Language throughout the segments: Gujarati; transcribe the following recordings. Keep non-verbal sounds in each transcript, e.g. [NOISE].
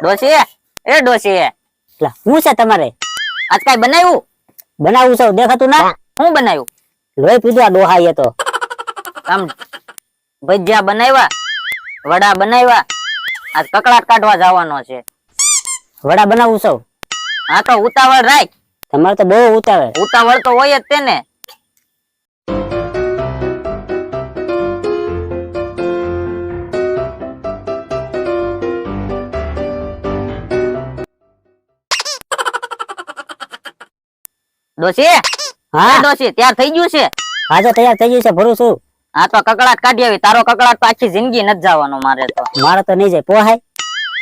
ડોશી એ? ડોશી લા શું છે તમારે? આજ કાઈ બનાવ્યું? બનાવું છે દેખાતું ના? હું બનાવ્યું? લોહી પીધું આ એ તો. આમ ભજીયા બનાવ્યા વડા બનાવ્યા આજ કકડાટ કાઢવા જવાનો છે. વડા બનાવું સૌ હા તો ઉતાવળ રાખ. તમારે તો બહુ ઉતાવળ. ઉતાવળ તો હોય જ તેને. ડોશી? હા? ડોશી ત્યાર થઈ ગયું છે? આજે તૈયાર થઈ ગયું છે ભરું છું. હા તો કકડાટ કાઢી આવી. તારો કકડાટ પાછી જિંદગી નથી જવાનો મારે તો. મારે તો નહીં જાય. પોહાય.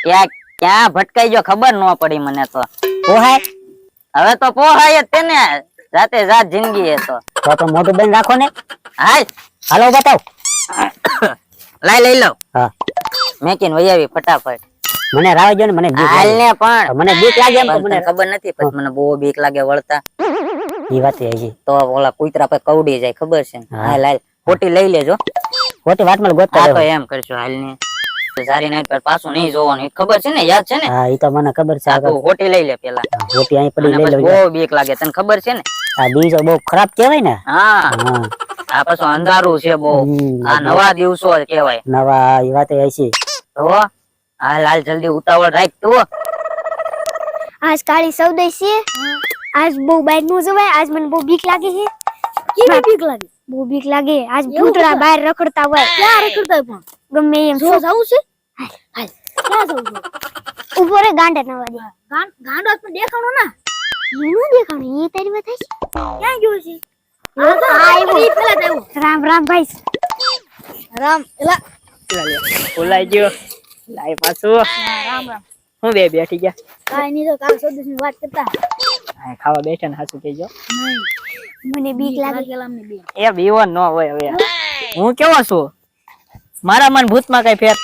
ક્યાં ક્યાં ભટકાઈ ગયો ખબર ન પડી મને તો. પોહાય. હવે તો પોહાય જ તેને. જાતે જાત જિંદગી એ તો. તો તો મોટું બેન રાખો ને. હાય. હાલો બતાવ. [COUGHS] લાઈ લઈ લઉં હા. મેકીન વૈયાવી ફટાફટ. મને રાહ જો ને મને બીક લાગે. પણ. મને બીક લાગે એમ મને ખબર નથી પછી મને બહુ બીક લાગે વળતા. ઈ વાત એ હજી. તો ઓલા કુતરા પર કવડી જાય ખબર છે? હાલ હાલ. ખોટી લઈ લેજો. ખોટી વાતમાં ગોતતા હા તો એમ કરશું હાલ ને સારી નાઈટ પર પાછું નહીં જોવાનું. એ ખબર છે ને? યાદ છે ને? હા ઈ તો મને ખબર છે આગળ. ખોટી લઈ લે પેલા. ખોટી અહીં પડી લઈ પછી બહુ બીક લાગે. તને ખબર છે ને? આ દિવસો બહુ ખરાબ કહેવાય ને? હા. હા. આ પાછું અંધારું છે બહુ. આ નવા દિવસો કહેવાય. નવા ઈ વાત એ છે તો હાલ હાલ જલ્દી ઉતાવળ રાખ તું આજ કાળી સૌદય છે. આજ બહુ બાઈકનું જવાય આજ મને બહુ બીક લાગે છે. કેવી બીક લાગે? બહુ બીક લાગે. આજ ભૂતડા બહાર રખડતા હોય. ક્યાં રખડતા પણ? ગમે એમ જો જવું છે? હાલ હાલ. ક્યાં જવું છે? ઊભો રે ગાંડા નવા દે. ગાંડો તો દેખાણો ના? એનું દેખાણો એ તારી વાત છે ક્યાં ગયો છે? રામ રામ ભાઈ. રામ એલા. ઓલાઈ ગયો. લાઈ પાછું રામ રામ હું બે બેઠી ગયા. કાઈ નહીં તો કાલ સૌદયની વાત કરતા. હા ખાવા બેઠા ને હાસુ કહેજો મને બીક લાગે એ બીવો ન હોય હવે. હું કેવો છું? મારા મન ભૂતમાં કઈ ફેર?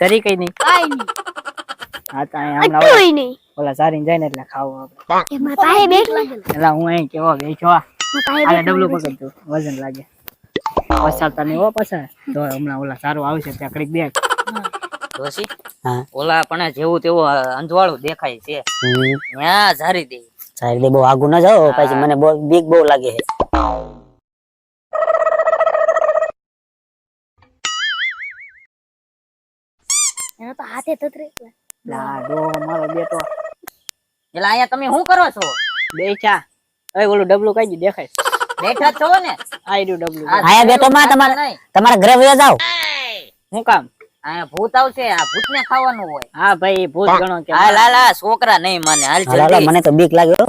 જરી કઈ નહીં. કાઈ નહીં. હા તો અહીંયા હમણાં નહીં. ઓલા સારી જાય ને એટલે ખાવું આપણે એમાં પાહે બેઠ એટલે હું અહીં કેવો બેઠો આ. આલે ડબલું પકડ તું વજન લાગે. પછાડતા નહીં હો પાછા. તો હમણાં ઓલા સારું આવશે ત્યાં કડીક બે હા. ઓલા પણ જેવું તેવું અંધવાળું દેખાય છે. ન્યા ઝારી દે. સારી દે બહુ આગુ ન જાઓ પછી મને બહુ બીક બહુ લાગે છે. એનો તો હાથે તતરે લા ડો મારો બેટો. એટલે અહીંયા તમે શું કરો છો? બેઠા. એ ઓલું ડબલું કઈ દેખાય. બેઠા છો ને? આઈ ડુ ડબલું આયા બેઠો માં તમારા તમારે ઘરે વયા જાઓ. શું કામ? અહીંયા ભૂત આવશે આ ભૂત ને ખાવાનું હોય. હા ભાઈ ભૂત ગણો કે હાલ હાલ, છોકરા નહીં માને હાલ હાલો, હાલો, જલ્દી. મને તો બીક લાગે તો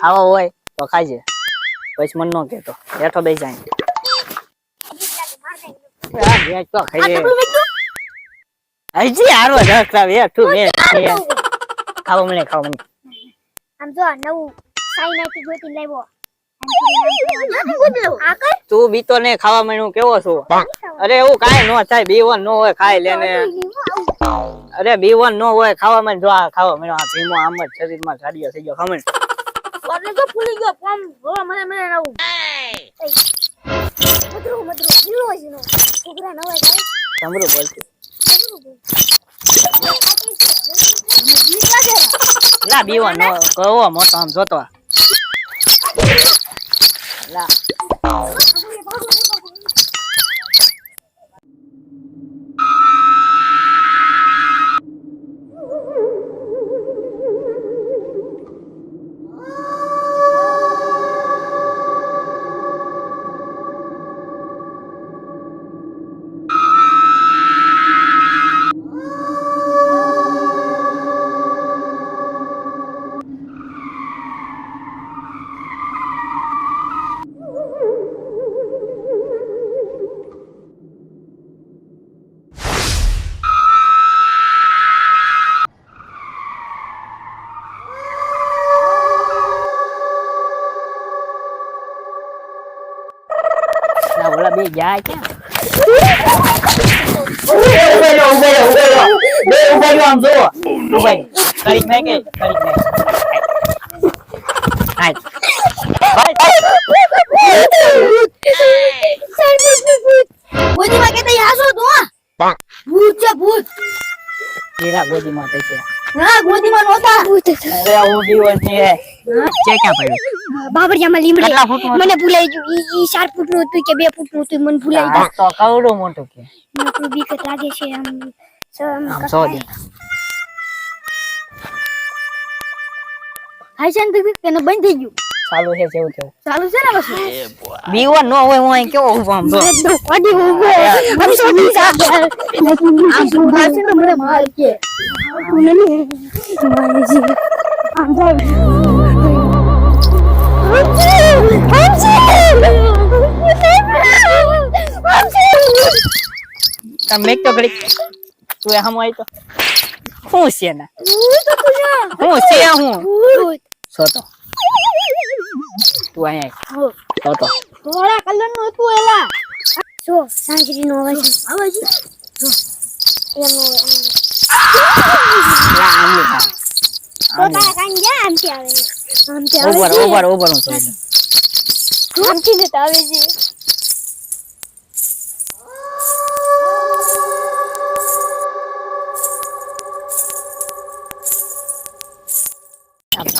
ખાવા હોય તો ખાજે. પછી મન નો કેતો બેઠો બેસી જાય તો ખાઈ. હજી હારો ધક્કા બેઠું બે ખાવા મને ખાવા મને આમ જો નવું સાઈ નાખી ગોતી લાવ્યો. તું બીતો ને ખાવા માંડ્યું કેવો છો? અરે એવું કાંઈ નો થાય બીવન નો હોય ખાઈ લેને અરે બીવન નો હોય ખાવા માં જો આ ખાવા માંડ્યો આ ભીમો આમ જ શરીરમાં જાડિયો થઈ ગયો ખમણ મને તો ફૂલી ગયો પમ મને મને જીનો છોકરા નવા જાય સમરું બોલતું. ના બીવન નો કવો મોટો આમ જોતો લા ના ઓલા બે જાય ક્યાં બોધીમાં કેતા હાસો ભૂત નહોતા અરે હું બીવન છે છે ક્યાં પડ્યું? બાબરિયામાં લીમડે. મને ભૂલાઈ ગયું. ઈ ઈ ચાર ફૂટનું હતું કે બે ફૂટનું હતું મને ભૂલાઈ આ તો કવડું મોટું કે? મને બીક લાગે છે આમ. આમ આમ સો દે. હાય છે ને દીદી તેને બંધ થઈ ગયું. ચાલુ છે જેવું તેવું. ચાલુ છે ને બસ બીવન નો હોય હું કેવો ઊભો આમ જો. કોડી ઊભો આમ સોની સાથે આમ સુભા છે ને મને માર કે મને મારી છે આમ sorry. તમે તો ઘડીક તું હમ આવી તો. હું છે ને હું છે હું? સો તો તું અહીંયા. સો તો ધોળા કલરનું હતું એલા. જો સાંજરી નો અવાજ. આવે છે જો, એનો લા આમલું ખા. તો તારા કાન ગયા આમથી આવે. આમથી આવે ઉપર છે. ઉપર ઉપર હું લઉં. આમથી ને તો આવે છે.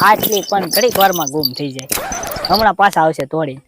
ફાટલી પણ ઘડીક વારમાં ગુમ થઈ જાય. હમણાં પાછા આવશે તોડી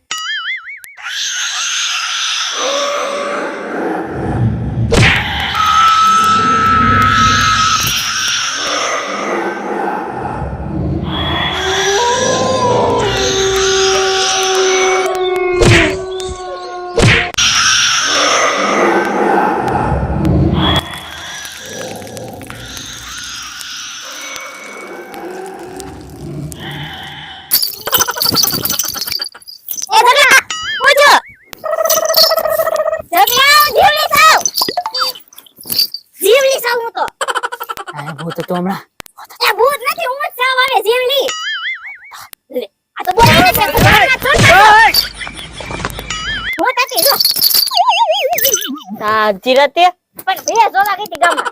એ ધગલા ઓજો ધગલા જીવલી થાવ જીવલી થાવ હું તો આ ભૂત તો હમણાં. એ ભૂત નથી હું થાવ આવે જીવલી. લે આ તો બોલે છે ભૂત હતી જો. આ ચિરતે પણ બે જોલા ગઈ ગામમાં.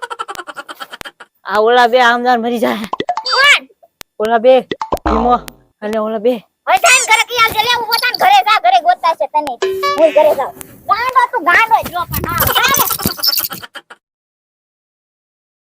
આ ઓલા બે આમદાર મરી જાય. કોણ? ઓલા બે ભીમો અને ઓલા બે. ટાઈમ કરે કે યાર જલે હું પોતાના ઘરે જા ઘરે ગોતતા છે તને. હું ઘરે જાઉં. ગાંડો તું ગાંડો જ જો પણ હા